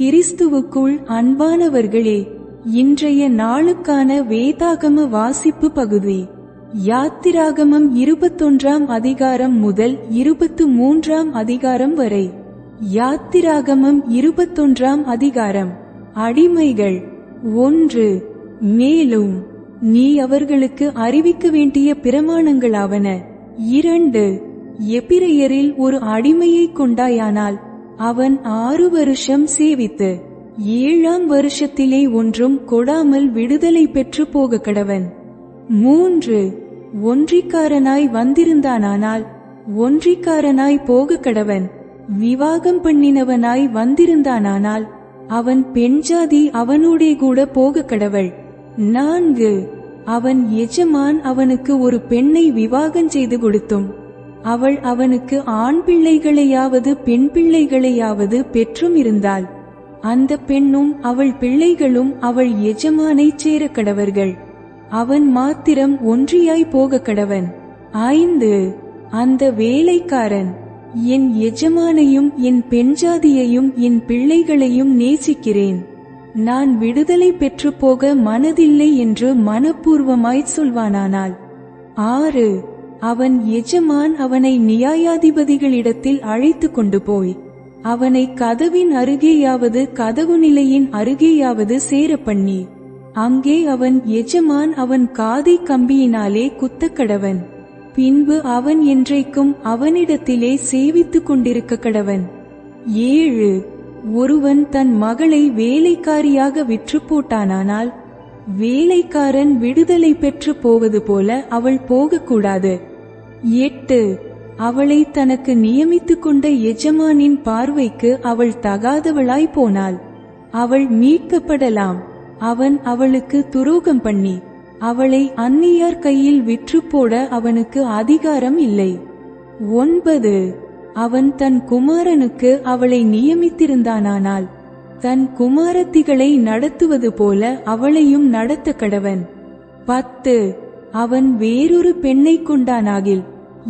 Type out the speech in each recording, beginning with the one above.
கிறிஸ்துவுக்குள் அன்பானவர்களே இன்றைய நாளுக்கான வேதாகம வாசிப்பு பகுதி. யாத்திராகமம் இருபத்தொன்றாம் அதிகாரம் முதல் இருபத்து மூன்றாம் அதிகாரம் வரை. யாத்திராகமம் இருபத்தொன்றாம் அதிகாரம். அடிமைகள். ஒன்று. மேலும் நீ அவர்களுக்கு அறிவிக்க வேண்டிய பிரமாணங்களாவன. இரண்டு. எபிரையரில் ஒரு அடிமையை கொண்டாயானால் அவன் ஆறு வருஷம் சேவித்து ஏழாம் வருஷத்திலே ஒன்றும் கொடாமல் விடுதலை பெற்று போக கடவன். மூன்று ஒன்றிக்காரனாய் வந்திருந்தானானால் ஒன்றிக்காரனாய் போக கடவன். விவாகம் பண்ணினவனாய் வந்திருந்தானானால் அவன் பெண் ஜாதி அவனோடே கூட போக கடவள். நான்கு அவன் எஜமான் அவனுக்கு ஒரு பெண்ணை விவாகம் செய்து கொடுத்தும். அவள் அவனுக்கு ஆண் பிள்ளைகளையாவது பெண் பிள்ளைகளையாவது பெற்றும் இருந்தாள். அந்த பெண்ணும் அவள் பிள்ளைகளும் அவள் எஜமானைச் சேர கடவர்கள். அவன் மாத்திரம் ஒன்றியாய் போக கடவன். ஐந்து. அந்த வேலைக்காரன். என் எஜமானையும் என் பெண்ஜாதியையும் என் பிள்ளைகளையும் நேசிக்கிறேன். நான் விடுதலை பெற்று போக மனதில்லை என்று மனப்பூர்வமாய் சொல்வானானால். ஆறு. அவன் எஜமான் அவனை நியாயாதிபதிகளிடத்தில் அழைத்து கொண்டு போய் அவனை கதவின் அருகேயாவது கதவு நிலையின் அருகேயாவது சேர பண்ணி அங்கே அவன் எஜமான் அவன் காதை கம்பியினாலே குத்தக்கடவன். பின்பு அவன் என்றைக்கும் அவனிடத்திலே சேவித்துக் கொண்டிருக்க கடவன். ஏழு. ஒருவன் தன் மகளை வேலைக்காரியாக விற்று போட்டானானால் வேலைக்காரன் விடுதலை பெற்று போவது போல அவள் போகக்கூடாது. எட்டு. அவளை தனக்கு நியமித்துக் கொண்ட எஜமானின் பார்வைக்கு அவள் தகாதவளாய் போனாள். அவள் மீட்கப்படலாம். அவன் அவளுக்கு துரோகம் பண்ணி. அவளை அந்நியார் கையில் விற்று போட அவனுக்கு அதிகாரம் இல்லை. ஒன்பது. அவன் தன் குமாரனுக்கு அவளை நியமித்திருந்தானானால் தன் குமாரத்திகளை நடத்துவது போல அவளையும் நடத்த கடவன். பத்து. அவன் வேறொரு பெண்ணை கொண்டானாகில்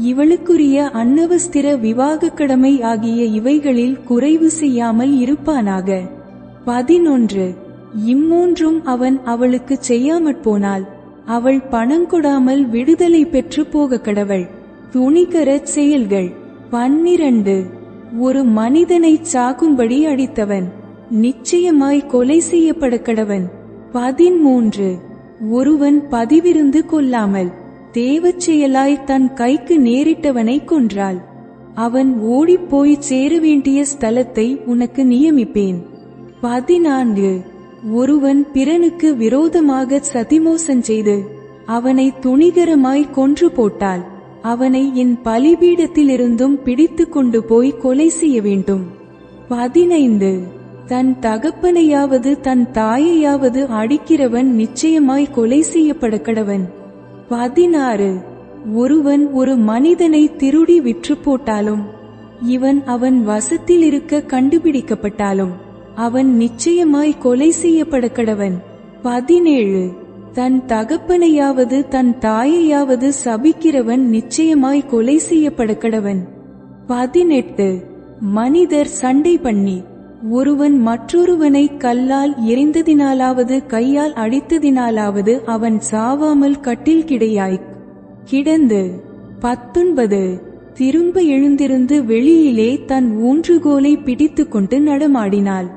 இவளுக்குரிய அன்னவஸ்திர விவாக கடமை ஆகிய இவைகளில் குறைவு செய்யாமல் இருப்பானாக. பதினொன்று. இம்மூன்றும் அவன் அவளுக்கு செய்யாமற் போனால் அவள் பணம் கொடாமல் விடுதலை பெற்று போக கடவள். துணிகரச் செயல்கள். பன்னிரண்டு. ஒரு மனிதனை சாகும்படி அடித்தவன் நிச்சயமாய் கொலை செய்யப்பட கடவன். பதிமூன்று. ஒருவன் பதிவிருந்து கொல்லாமல் தேவச் செயலாய் தன் கைக்கு நேரிட்டவனை கொன்றாள். அவன் ஓடிப்போய் சேர வேண்டிய ஸ்தலத்தை உனக்கு நியமிப்பேன். பதினான்கு. ஒருவன் பிறனுக்கு விரோதமாக சதிமோசம் செய்து அவனை துணிகரமாய் கொன்று போட்டால் அவனை என் பலிபீடத்திலிருந்தும் பிடித்து கொண்டு போய் கொலை செய்ய வேண்டும். பதினைந்து. தன் தகப்பனையாவது தன் தாயையாவது அடிக்கிறவன் நிச்சயமாய் கொலை செய்யப்பட கடவன். பதினாறு. ஒருவன் ஒரு மனிதனை திருடி விற்று போட்டாலும் இவன் அவன் வசத்தில் இருக்க கண்டுபிடிக்கப்பட்டாலும் அவன் நிச்சயமாய் கொலை செய்யப்பட கடவன். பதினேழு. தன் தகப்பனையாவது தன் தாயையாவது சபிக்கிறவன் நிச்சயமாய் கொலை செய்யப்பட கடவன். பதினெட்டு. மனிதர் சண்டை பண்ணி ஒருவன் மற்றொருவனை கல்லால் எரிந்ததினாலாவது கையால் அடித்ததினாலாவது அவன் சாவாமல் கட்டில் கிடையாய். கிடந்து பத்தொன்பது திரும்ப எழுந்திருந்து வெளியிலே தன் ஊன்றுகோலை பிடித்து கொண்டு நடமாடினாள்.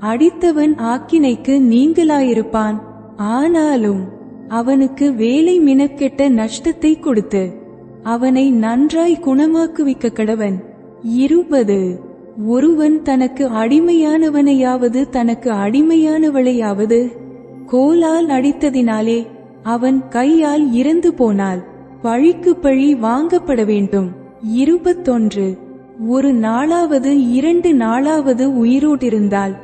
அடித்தவன் ஆக்கினைக்கு நீங்களாயிருப்பான். ஆனாலும் அவனுக்கு வேலை மினக்கெட்ட நஷ்டத்தை கொடுத்து அவனை நன்றாய் குணமாக்குவிக்க கடவன். இருபது ஒருவன் தனக்கு அடிமையானவனையாவது தனக்கு அடிமையானவளையாவது கோலால் அடித்ததினாலே அவன் கையால் இறந்து போனால் பழிக்கு பழி வாங்கப்பட வேண்டும். இருபத்தொன்று. ஒரு நாளாவது இரண்டு நாளாவது உயிரோடிருந்தால்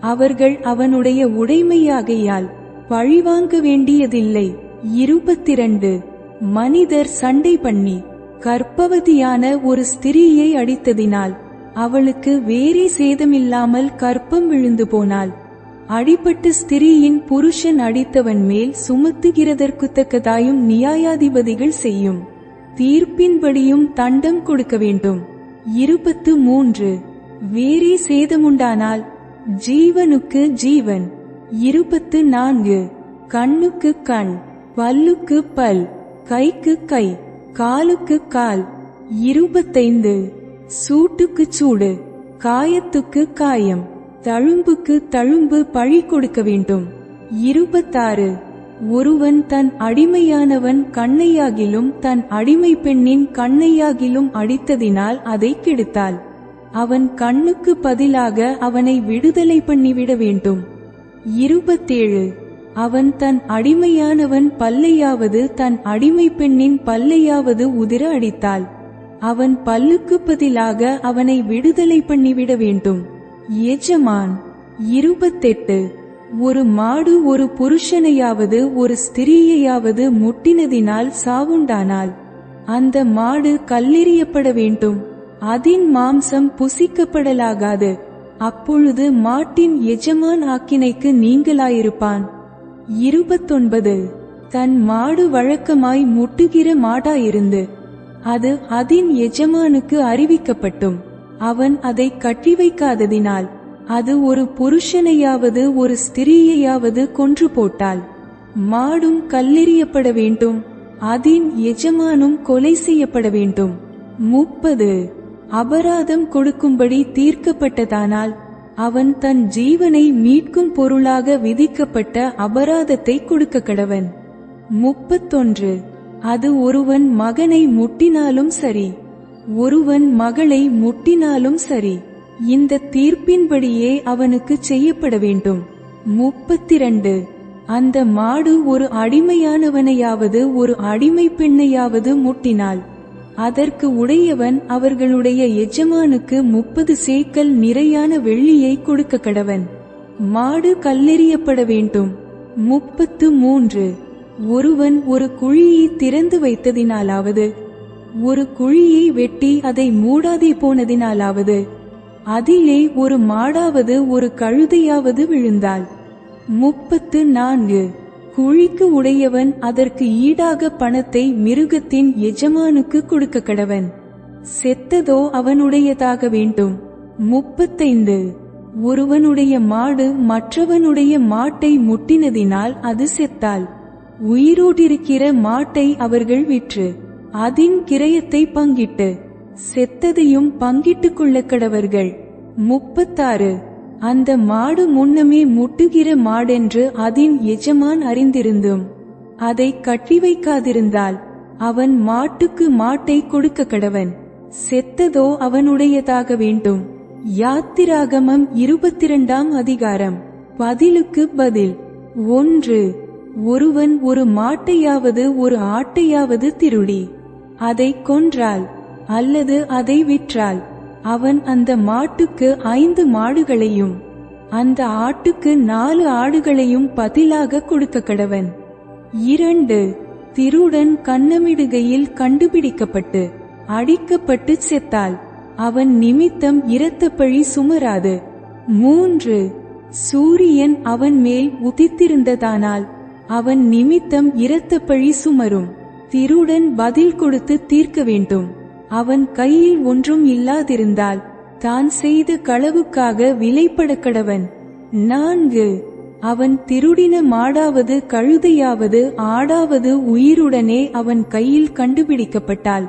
அவர்கள் அவனுடைய உடைமையாகையால் பழிவாங்க வேண்டியதில்லை. இருபத்திரண்டு. மனிதர் சண்டை பண்ணி கர்ப்பவதியான ஒரு ஸ்திரீயை அடித்ததினால் அவளுக்கு வேறே சேதமில்லாமல் கற்பம் விழுந்து போனாள். அடிபட்டு ஸ்திரீயின் புருஷன் அடித்தவன் மேல் சுமத்துகிறதற்கு தக்கதாயும் நியாயாதிபதிகள் செய்யும். தீர்ப்பின்படியும் தண்டம் கொடுக்க வேண்டும். இருபத்து மூன்று. வேறே சேதமுண்டானால் ஜீவனுக்கு ஜீவன். இருபத்து நான்கு. கண்ணுக்கு கண் பல்லுக்கு பல் கைக்கு கை காலுக்கு கால். இருபத்தைந்து. சூட்டுக்கு சூடு காயத்துக்கு காயம் தழும்புக்கு தழும்பு பழி கொடுக்க வேண்டும். இருபத்தாறு. ஒருவன் தன் அடிமையானவன் கண்ணையாகிலும் தன் அடிமை பெண்ணின் கண்ணையாகிலும் அடித்ததினால் அதை கெடுத்தாள். அவன் கண்ணுக்கு பதிலாக அவனை விடுதலை பண்ணிவிட வேண்டும். இருபத்தேழு. அவன் தன் அடிமையானவன் பல்லையாவது தன் அடிமை பெண்ணின் பல்லையாவது உதிர அடித்தாள். அவன் பல்லுக்கு பதிலாக அவனை விடுதலை பண்ணிவிட வேண்டும். எஜமான் இருபத்தெட்டு. ஒரு மாடு ஒரு புருஷனையாவது ஒரு ஸ்திரீயையாவது முட்டினதினால் சாவுண்டானால் அந்த மாடு கல்லெறியப்பட வேண்டும். அதின் மாம்சம் புசிக்கப்படலாகாது. அப்பொழுது மாட்டின் எஜமான் ஆக்கினைக்கு நீங்களாயிருப்பான். இருபத்தொன்பது. தன் மாடு வழக்கமாய் முட்டுகிற மாடாயிருந்து அது அதின் எஜமானுக்கு அறிவிக்கப்பட்டும். அவன் அதை கட்டி வைக்காததினால் அது ஒரு புருஷனையாவது ஒரு ஸ்திரீயையாவது கொன்று போட்டால் மாடும் கல்லெறியப்பட வேண்டும் அதின் எஜமானும் கொலை செய்யப்பட வேண்டும். முப்பது. அபராதம் கொடுக்கும்படி தீர்க்கப்பட்டதானால் அவன் தன் ஜீவனை மீட்கும் பொருளாக விதிக்கப்பட்ட அபராதத்தை கொடுக்க கடவன் முப்பத்தொன்று. அது ஒருவன் மகனை முட்டினாலும் சரி ஒருவன் மகளை முட்டினாலும் சரி இந்த தீர்ப்பின்படியே அவனுக்கு செய்யப்பட வேண்டும். முப்பத்திரண்டு. அந்த மாடு ஒரு அடிமையானவனையாவது ஒரு அடிமை பெண்ணையாவது முட்டினாள். அதற்கு உடையவன் அவர்களுடைய எஜமானுக்கு முப்பது சேக்கல் நிறையான வெள்ளியை கொடுக்க கடவன். மாடு கல்லெறியப்பட வேண்டும். முப்பத்து மூன்று. ஒருவன் ஒரு குழியை திறந்து வைத்ததினாலாவது ஒரு குழியை வெட்டி அதை மூடாதே போனதினாலாவது அதிலே ஒரு மாடாவது ஒரு கழுதையாவது விழுந்தாள். முப்பத்து நான்கு குழிக்கு உடையவன் அதற்கு ஈடாக பணத்தை மிருகத்தின் எஜமானுக்கு கொடுக்க கடவன். செத்ததோ அவனுடையதாக வேண்டும். முப்பத்தைந்து. ஒருவனுடைய மாடு மற்றவனுடைய மாட்டை முட்டினதினால் அது செத்தாள். உயிரோடிருக்கிற மாட்டை அவர்கள் விற்று அதின் கிரயத்தை பங்கிட்டு செத்ததையும் பங்கிட்டுக் கொள்ள கடவர்கள். முப்பத்தாறு. அந்த மாடு முன்னமே முட்டுகிற மாடென்று அதின் எஜமான் அறிந்திருந்தும் அதை கட்டி வைக்காதிருந்தால் அவன் மாட்டுக்கு மாட்டை கொடுக்க கடவன். செத்ததோ அவனுடையதாக வேண்டும். யாத்திராகமம் இருபத்திரண்டாம் அதிகாரம். பதிலுக்கு பதில். ஒன்று. ஒருவன் ஒரு மாட்டையாவது ஒரு ஆட்டையாவது திருடி அதை கொன்றால் அல்லது அதை விற்றால் அவன் அந்த மாட்டுக்கு ஐந்து மாடுகளையும் அந்த ஆட்டுக்கு நாலு ஆடுகளையும் பதிலாக கொடுக்க கடவன். இரண்டு திருடன் கண்ணமிடுகையில் கண்டுபிடிக்கப்பட்டு அடிக்கப்பட்டு செத்தால் அவன் நிமித்தம் இரத்த பழி சுமராது. மூன்று சூரியன் அவன் மேல் உதித்திருந்ததானால் அவன் நிமித்தம் இரத்த பழி சுமரும். திருடன் பதில் கொடுத்து தீர்க்க வேண்டும். அவன் கையில் ஒன்றும் இல்லாதிருந்தால் தான் செய்த களவுக்காக விலைப்பட கடவன். நான்கு. அவன் திருடின மாடாவது கழுதையாவது ஆடாவது உயிருடனே அவன் கையில் கண்டுபிடிக்கப்பட்டால்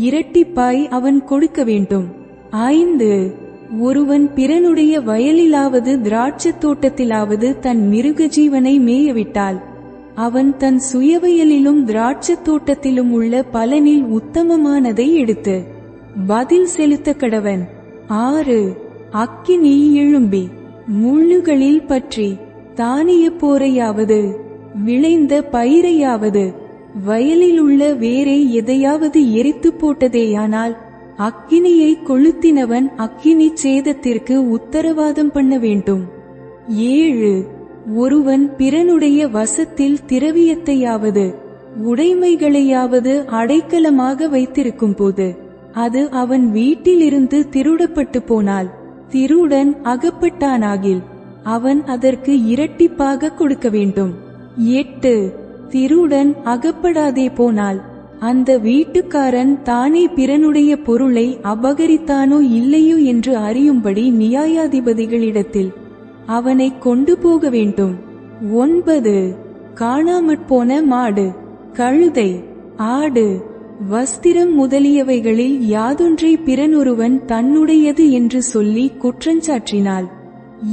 இரட்டிப்பாய் அவன் கொடுக்க வேண்டும். ஐந்து. ஒருவன் பிறனுடைய வயலிலாவது திராட்சத் தோட்டத்திலாவது தன் மிருக ஜீவனை மேயவிட்டால் அவன் தன் சுயவயலிலும் திராட்சத் தோட்டத்திலும் உள்ள பலனில் உத்தமமானதை எடுத்து பதில் செலுத்த கடவன் ஆறு அக்கினி எழும்பி முள்ளுகளில் பற்றி தானிய போரையாவது விளைந்த பயிரையாவது வயலில் உள்ள வேரை எதையாவது எரித்து போட்டதேயானால் அக்கினியை கொளுத்தினவன் அக்கினி சேதத்திற்கு உத்தரவாதம் பண்ண வேண்டும். ஏழு ஒருவன் பிறனுடைய வசத்தில் திரவியத்தையாவது உடைமைகளையாவது அடைக்கலமாக வைத்திருக்கும் போது அது அவன் வீட்டிலிருந்து திருடப்பட்டு போனால் திருடன் அகப்பட்டானாகில் அவன் அதற்கு இரட்டிப்பாக கொடுக்க வேண்டும். எட்டு திருடன் அகப்படாதே போனால் அந்த வீட்டுக்காரன் தானே பிறனுடைய பொருளை அபகரித்தானோ இல்லையோ என்று அறியும்படி நியாயாதிபதிகளிடத்தில் அவனை கொண்டு போக வேண்டும். ஒன்பது. காணாமற் போன மாடு. கழுதை. ஆடு. வஸ்திரம் முதலியவைகளில் யாதொன்றை பிறனொருவன் தன்னுடையது என்று சொல்லி குற்றஞ்சாற்றினாள்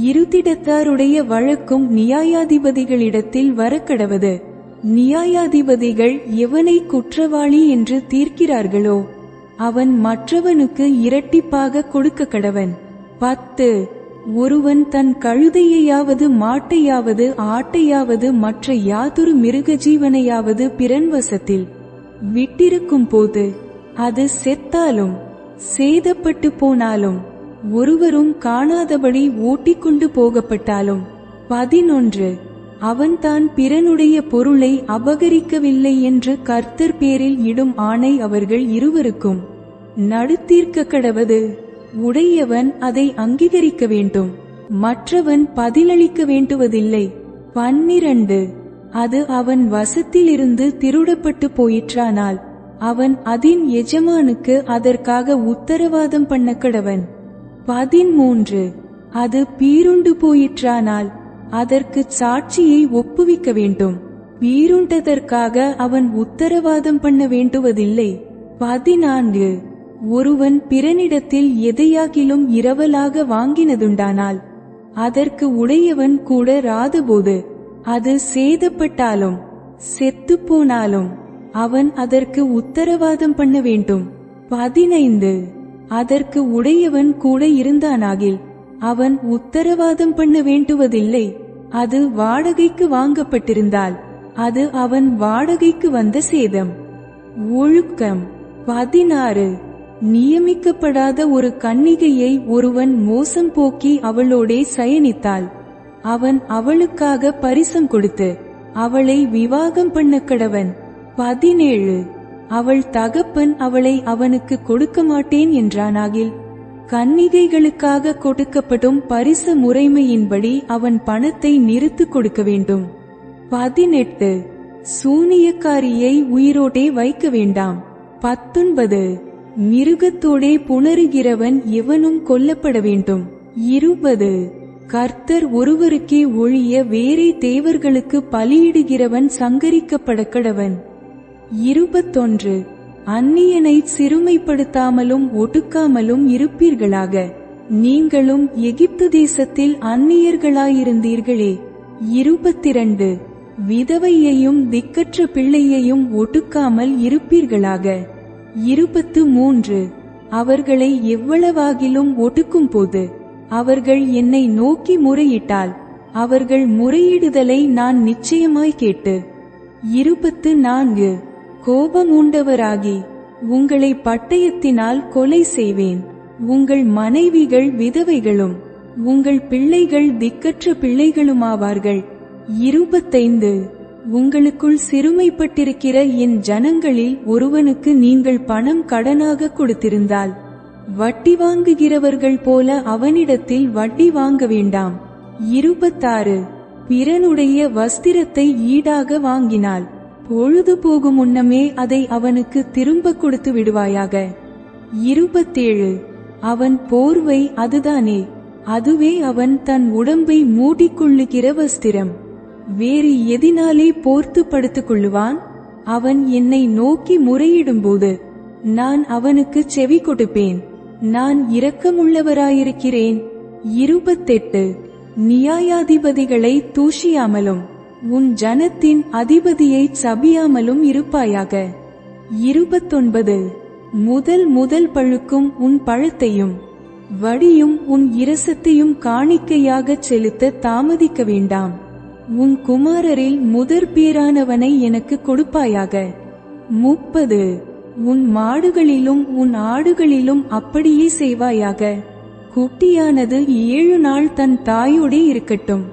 இருதிடத்தாருடைய வழக்கும் நியாயாதிபதிகளிடத்தில் வரக்கடவது. நியாயாதிபதிகள் எவனை குற்றவாளி என்று தீர்க்கிறார்களோ அவன் மற்றவனுக்கு இரட்டிப்பாக கொடுக்க கடவன் பத்து. ஒருவன் தன் கழுதையையாவது மாட்டையாவது ஆட்டையாவது மற்ற யாதொரு மிருக ஜீவனையாவது பிறன் வசத்தில் விட்டிருக்கும் போது அது செத்தாலும் சேதப்பட்டு போனாலும் ஒருவரும் காணாதபடி ஓட்டிக்கொண்டு போகப்பட்டாலும் பதினொன்று அவன் தான் பிறனுடைய பொருளை அபகரிக்கவில்லை என்று கர்த்தர் பேரில் இடும் ஆணை அவர்கள் இருவருக்கும். நடுத்தீர்க்க கடவது. உடையவன் அதை அங்கீகரிக்க வேண்டும். மற்றவன் பதிலளிக்க வேண்டுவதில்லை. பன்னிரண்டு. அது அவன் வசத்திலிருந்து திருடப்பட்டு போயிற்றானால் அவன் அதின் எஜமானுக்கு அதற்காக உத்தரவாதம் பண்ண கடவன். பதிமூன்று. அது பீருண்டு போயிற்றானால் அதற்கு சாட்சியை ஒப்புவிக்க வேண்டும். பீருண்டதற்காக அவன் உத்தரவாதம் பண்ண வேண்டுவதில்லை. பதினான்கு. ஒருவன் பிறனிடத்தில் எதையாகிலும் இரவலாக வாங்கினதுண்டானால் அதற்கு உடையவன் கூட ராதபோது அது சேதப்பட்டாலும் செத்துப்போனாலும் அவன் அதற்கு உத்தரவாதம் பண்ண வேண்டும். பதினைந்து. அதற்கு உடையவன் கூட இருந்தானாகில் அவன் உத்தரவாதம் பண்ண வேண்டுவதில்லை அது வாடகைக்கு வாங்கப்பட்டிருந்தால் அது அவன் வாடகைக்கு வந்த சேதம். ஒழுக்கம். பதினாறு. நியமிக்கப்படாத ஒரு கன்னிகையை ஒருவன் மோசம் போக்கி அவளோடே சயனித்தாள். அவன் அவளுக்காக பரிசம் கொடுத்து அவளை விவாகம் பண்ண கடவன். பதினேழு. அவள் தகப்பன் அவளை அவனுக்கு கொடுக்க மாட்டேன் என்றானாகில் கன்னிகைகளுக்காக கொடுக்கப்படும் பரிச முறைமையின்படி அவன் பணத்தை நிறுத்து கொடுக்க வேண்டும். பதினெட்டு. சூனியக்காரியை உயிரோடே வைக்க வேண்டாம். பத்தொன்பது. மிருகத்தோடே புணருகிறவன் எவனும் கொல்லப்பட வேண்டும். இருபது. கர்த்தர் ஒருவருக்கே ஒழிய வேறே தேவர்களுக்கு பலியிடுகிறவன் சங்கரிக்கப்பட கடவன் இருபத்தொன்று. அந்நியனை சிறுமைப்படுத்தாமலும் ஒடுக்காமலும் இருப்பீர்களாக. நீங்களும் எகிப்து தேசத்தில் அந்நியர்களாயிருந்தீர்களே. இருபத்திரண்டு. விதவையையும் திக்கற்ற பிள்ளையையும் ஒடுக்காமல் இருப்பீர்களாக. இருபத்து மூன்று அவர்களை எவ்வளவாகிலும் ஒடுக்கும் போது அவர்கள் என்னை நோக்கி முறையிட்டால் அவர்கள் முறையிடுதலை நான் நிச்சயமாய் கேட்டு. இருபத்து நான்கு கோபமூண்டவராகி உங்களை பட்டயத்தினால் கொலை செய்வேன். உங்கள் மனைவிகள் விதவைகளும் உங்கள் பிள்ளைகள் திக்கற்ற பிள்ளைகளுமாவார்கள். இருபத்தைந்து. உங்களுக்குள் சிறுமைப்பட்டிருக்கிற என் ஜனங்களில் ஒருவனுக்கு நீங்கள் பணம் கடனாக கொடுத்திருந்தால் வட்டி வாங்குகிறவர்கள் போல அவனிடத்தில் வட்டி வாங்க வேண்டாம். இருபத்தாறு. பிறனுடைய வஸ்திரத்தை ஈடாக வாங்கினால் பொழுது போகும் முன்னமே அதை அவனுக்கு திரும்ப கொடுத்து விடுவாயாக. இருபத்தேழு. அவன் போர்வை அதுதானே அதுவே அவன் தன் உடம்பை மூடிக்கொள்ளுகிற வஸ்திரம். வேறு எதினாலே போர்த்து படுத்துக் கொள்ளுவான் அவன் என்னை நோக்கி முறையிடும்போது நான் அவனுக்கு செவி கொடுப்பேன். நான் இரக்கமுள்ளவராயிருக்கிறேன். இருபத்தெட்டு. நியாயாதிபதிகளை தூஷியாமலும் உன் ஜனத்தின் அதிபதியை சபியாமலும் இருப்பாயாக. இருபத்தொன்பது. முதல் முதல் பழுக்கும் உன் பழத்தையும் வடியும் உன் இரசத்தையும் காணிக்கையாகச் செலுத்த தாமதிக்க வேண்டாம். உன் குமாரரில் முதற் பீரானவனை எனக்கு கொடுப்பாயாக. முப்பது. உன் மாடுகளிலும் உன் ஆடுகளிலும் அப்படியே செய்வாயாக. குட்டியானது ஏழு நாள் தன் தாயோடே இருக்கட்டும்.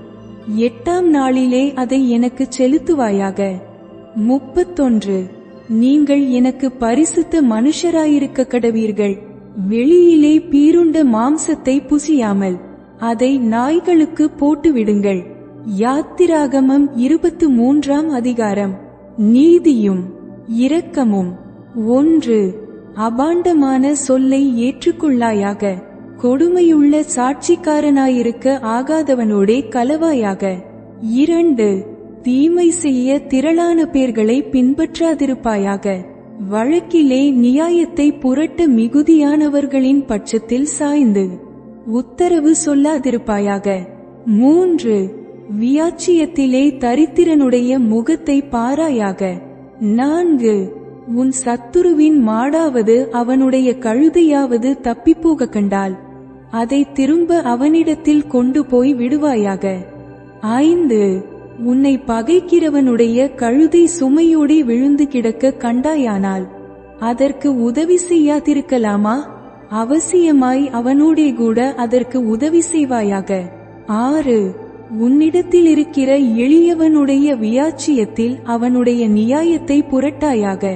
எட்டாம் நாளிலே அதை எனக்கு செலுத்துவாயாக. முப்பத்தொன்று. நீங்கள் எனக்கு பரிசுத்த மனுஷராயிருக்க கடவீர்கள். வெளியிலே பீருண்ட மாம்சத்தை புசியாமல். அதை நாய்களுக்கு போட்டுவிடுங்கள். யாத்திராகமம் இருபத்து மூன்றாம் அதிகாரம். நீதியும் இரக்கமும் ஒன்று அபாண்டமான சொல்லை ஏற்றுக்கொள்ளாயாக கொடுமையுள்ள சாட்சிக்காரனாயிருக்க ஆகாதவனோடே கலவாயாக. இரண்டு தீமை செய்ய திரளான பேர்களை பின்பற்றாதிருப்பாயாக. வழக்கிலே நியாயத்தை புரட்ட மிகுதியானவர்களின் பட்சத்தில் சாய்ந்து உத்தரவு சொல்லாதிருப்பாயாக. மூன்று வியாச்சியத்திலே தரித்திரனுடைய முகத்தை பாராயாக நான்கு உன் சத்துருவின் மாடாவது அவனுடைய கழுதையாவது தப்பிப்போக கண்டால் அதை திரும்ப அவனிடத்தில் கொண்டு போய் விடுவாயாக. ஐந்து உன்னை பகைக்கிறவனுடைய கழுதை சுமையோடே விழுந்து கிடக்க கண்டாயானால் அதற்கு உதவி செய்யாதிருக்கலாமா? அவசியமாய் அவனோடே கூட அதற்கு உதவி செய்வாயாக. ஆறு உன்னிடத்தில் இருக்கிற எளியவனுடைய வியாச்சியத்தில் அவனுடைய நியாயத்தை புரட்டாயாக.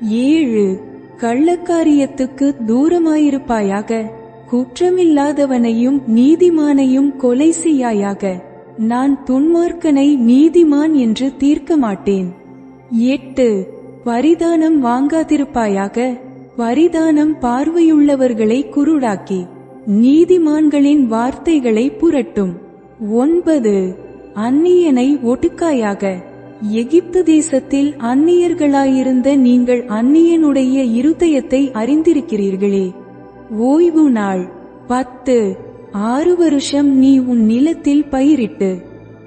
ஏழு கள்ளக்காரியத்துக்கு தூரமாயிருப்பாயாக. குற்றமில்லாதவனையும் நீதிமானையும் கொலை செய்யாயாக. நான் துன்மார்க்கனை நீதிமான் என்று தீர்க்க மாட்டேன் எட்டு பரிதானம் வாங்காதிருப்பாயாக. பரிதானம் பார்வையுள்ளவர்களை குருடாக்கி. நீதிமான்களின் வார்த்தைகளை புரட்டும். ஒன்பது. அந்நியனை ஒட்டுக்காயாக எகிப்து தேசத்தில் அந்நியர்களாயிருந்த நீங்கள் அந்நியனுடைய இருதயத்தை அறிந்திருக்கிறீர்களே. ஓய்வு நாள். பத்து. ஆறு வருஷம் நீ உன் நிலத்தில் பயிரிட்டு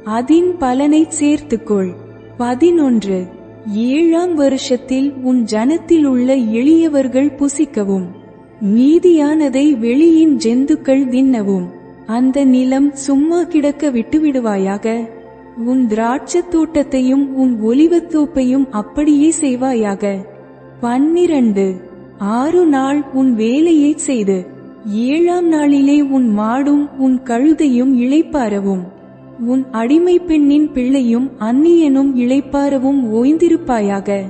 அதின் பலனைச் சேர்த்துக்கொள். பதினொன்று. ஏழாம் வருஷத்தில் உன் ஜனத்தில் உள்ள எளியவர்கள் புசிக்கவும். மீதியானதை வெளியின் ஜெந்துக்கள் தின்னவும் அந்த நிலம் சும்மா கிடக்க விட்டுவிடுவாயாக. உன் திராட்சத் தோட்டத்தையும் உன் ஒலிவத்தோப்பையும் அப்படியே செய்வாயாக. பன்னிரண்டு. ஆறு நாள் உன் வேலையைச் செய்து ஏழாம் நாளிலே உன் மாடும் உன் கழுதையும் இழைப்பாரவும் உன் அடிமை பெண்ணின் பிள்ளையும் அந்நியனும் இழைப்பாரவும் ஓய்ந்திருப்பாயாக.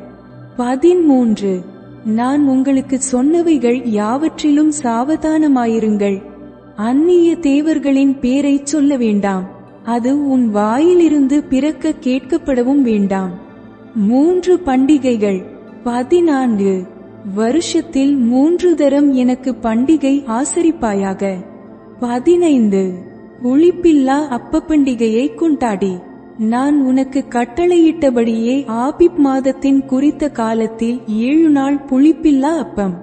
பதிமூன்று. நான் உங்களுக்கு சொன்னவைகள் யாவற்றிலும் சாவதானமாயிருங்கள். அந்நிய தேவர்களின் பேரை சொல்ல வேண்டாம். அது உன் வாயிலிருந்து பிறக்க கேட்கப்படவும் வேண்டாம். மூன்று பண்டிகைகள். பதினான்கு. வருஷத்தில் மூன்று தரம் எனக்கு பண்டிகை ஆசரிப்பாயாக. பதினைந்து. உளிப்பில்லா அப்ப பண்டிகையை கொண்டாடி. நான் உனக்கு கட்டளையிட்டபடியே ஆபிப் மாதத்தின் குறித்த காலத்தில் ஏழு நாள் புளிப்பில்லா அப்பம்.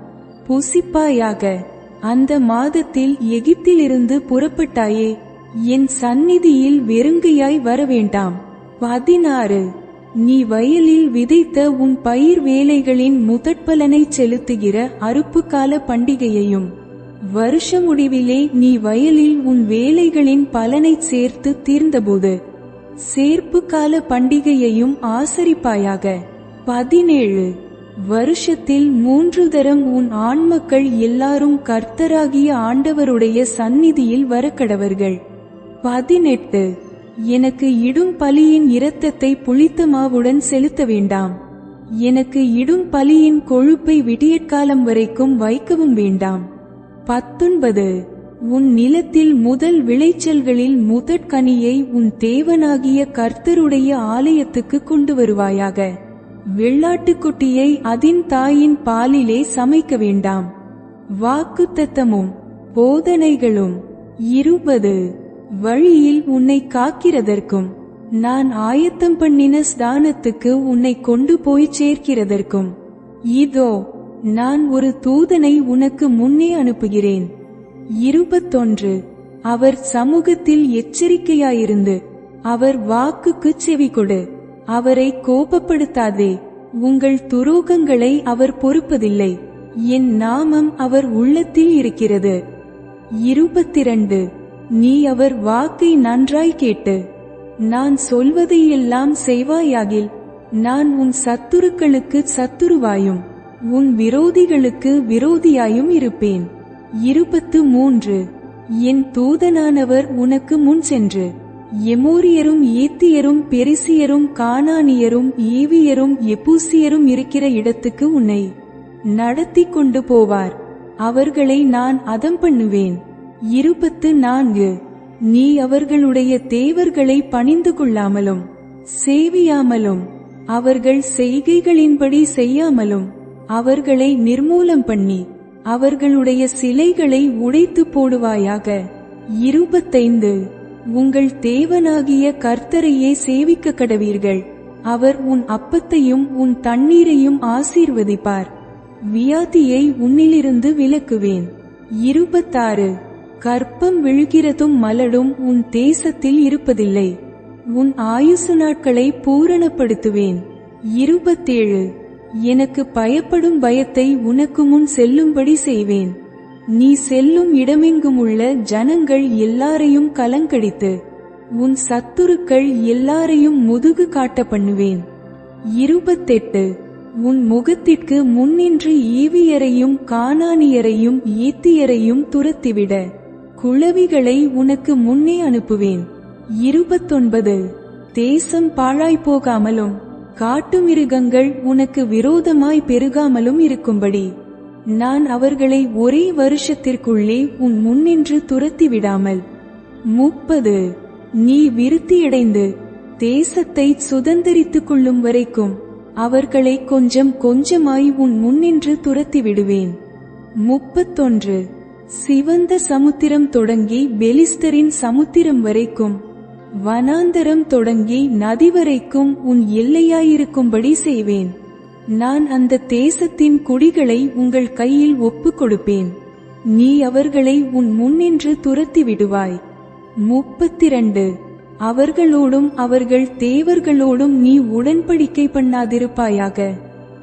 புசிப்பாயாக. அந்த மாதத்தில் எகிப்திலிருந்து புறப்பட்டாயே என் சந்நிதியில் வெறுங்கையாய் வர வேண்டாம் பதினாறு. நீ வயலில் விதைத்த உன் பயிர் வேலைகளின் முதற்பலனை செலுத்துகிற அறுப்பு கால பண்டிகையையும் வருஷ முடிவிலே நீ வயலில் உன் வேலைகளின் பலனை சேர்த்து தீர்ந்தபோது சேர்ப்பு கால பண்டிகையையும் ஆசரிப்பாயாக. பதினேழு. வருஷத்தில் மூன்று தரம் உன் ஆண்மக்கள் எல்லாரும் கர்த்தராகிய ஆண்டவருடைய சந்நிதியில் வரக்கடவர்கள். பதினெட்டு. எனக்கு இடும் பலியின் இரத்தத்தை புளித்த மாவுடன் செலுத்த வேண்டாம். எனக்கு இடும் பலியின் கொழுப்பை விடியற்காலம் வரைக்கும் வைக்கவும் வேண்டாம். பத்தொன்பது. உன் நிலத்தில் முதல் விளைச்சல்களில் முதற்கனியை உன் தேவனாகிய கர்த்தருடைய ஆலயத்துக்கு கொண்டு வருவாயாக. வெள்ளாட்டுக்குட்டியை அதின் தாயின் பாலிலே சமைக்க வேண்டாம். வாக்குத்தத்தமும் போதனைகளும் இருபது. வழியில் உன்னை காக்கிறதற்கும் நான் ஆயத்தம் பண்ணின ஸ்தானத்துக்கு உன்னை கொண்டு போய் சேர்க்கிறதற்கும். இதோ நான் ஒரு தூதனை உனக்கு முன்னே அனுப்புகிறேன். இருபத்தொன்று. அவர் சமூகத்தில் எச்சரிக்கையாயிருந்து அவர் வாக்குக்கு செவி கொடு அவரை கோபப்படுத்தாதே. உங்கள் துரோகங்களை அவர் பொறுப்பதில்லை. என் நாமம் அவர் உள்ளத்தில் இருக்கிறது. இருபத்திரண்டு. நீ அவர் வாக்கை நன்றாய் கேட்டு. நான் சொல்வதையெல்லாம் செய்வாயாகில் நான் உன் சத்துருக்களுக்கு சத்துருவாயும் உன் விரோதிகளுக்கு விரோதியாயும் இருப்பேன். இருபத்து மூன்று. என் தூதனானவர் உனக்கு முன் சென்று. எமோரியரும் ஏத்தியரும் பெரிசியரும் கானானியரும் ஏவியரும் எபூசியரும் இருக்கிற இடத்துக்கு உன்னை நடத்தி கொண்டு போவார். அவர்களை நான் அதம் பண்ணுவேன். இருபத்து நான்கு. நீ அவர்களுடைய தேவர்களை பணிந்து கொள்ளாமலும் சேவியாமலும் அவர்கள் செய்கைகளின்படி செய்யாமலும் அவர்களை நிர்மூலம் பண்ணி அவர்களுடைய சிலைகளை உடைத்து போடுவாயாக. இருபத்தைந்து. உங்கள் தேவனாகிய கர்த்தரையே சேவிக்க கடவீர்கள் அவர் உன் அப்பத்தையும் உன் தண்ணீரையும் ஆசீர்வதிப்பார். வியாதியை உன்னிலிருந்து விலக்குவேன். இருபத்தாறு. கற்பம் விழுகிறதும் மலடும் உன் தேசத்தில் இருப்பதில்லை. உன் ஆயுசு நாட்களை பூரணப்படுத்துவேன். இருபத்தேழு. எனக்கு பயப்படும் பயத்தை உனக்கு முன் செல்லும்படி செய்வேன். நீ செல்லும் இடமெங்குமுள்ள ஜனங்கள் எல்லாரையும் கலங்கடித்து உன் சத்துருக்கள் எல்லாரையும் முதுகு காட்ட பண்ணுவேன். இருபத்தெட்டு. உன் முகத்திற்கு முன்னின்று ஈவியரையும் காணானியரையும் ஏத்தியரையும் துரத்திவிட குளவிகளை உனக்கு முன்னே அனுப்புவேன். இருபத்தொன்பது. தேசம் பாழாய் போகாமலும் காட்டு மிருகங்கள் உனக்கு விரோதமாய் பெருகாமலும் இருக்கும்படி நான் அவர்களை ஒரே வருஷத்திற்குள்ளே உன் முன்னின்று துரத்தி விடாமல். முப்பது. நீ விருத்தியடைந்து தேசத்தை சுதந்திரித்துக் கொள்ளும் வரைக்கும் அவர்களை கொஞ்சம் கொஞ்சமாய் உன் முன்னின்று துரத்தி விடுவேன். முப்பத்தொன்று. சிவந்த சமுத்திரம் தொடங்கி பெலிஸ்தரின் சமுத்திரம் வரைக்கும் வனாந்தரம் தொடங்கி நதி வரைக்கும் உன் எல்லையாயிருக்கும்படி செய்வேன். நான் அந்த தேசத்தின் குடிகளை உங்கள் கையில் ஒப்புக் கொடுப்பேன் நீ அவர்களை உன் முன்னின்று துரத்தி விடுவாய் முப்பத்திரண்டு. அவர்களோடும் அவர்கள் தேவர்களோடும் நீ உடன்படிக்கை பண்ணாதிருப்பாயாக.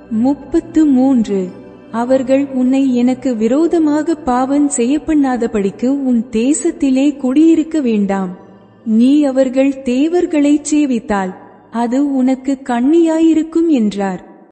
முப்பத்து மூன்று அவர்கள் உன்னை எனக்கு விரோதமாக பாவம் செய்ய பண்ணாதபடிக்கு உன் தேசத்திலே குடியிருக்க வேண்டாம். நீ அவர்கள் தேவர்களைச் சேவித்தால் அது உனக்கு கண்ணியாயிருக்கும் என்றார்.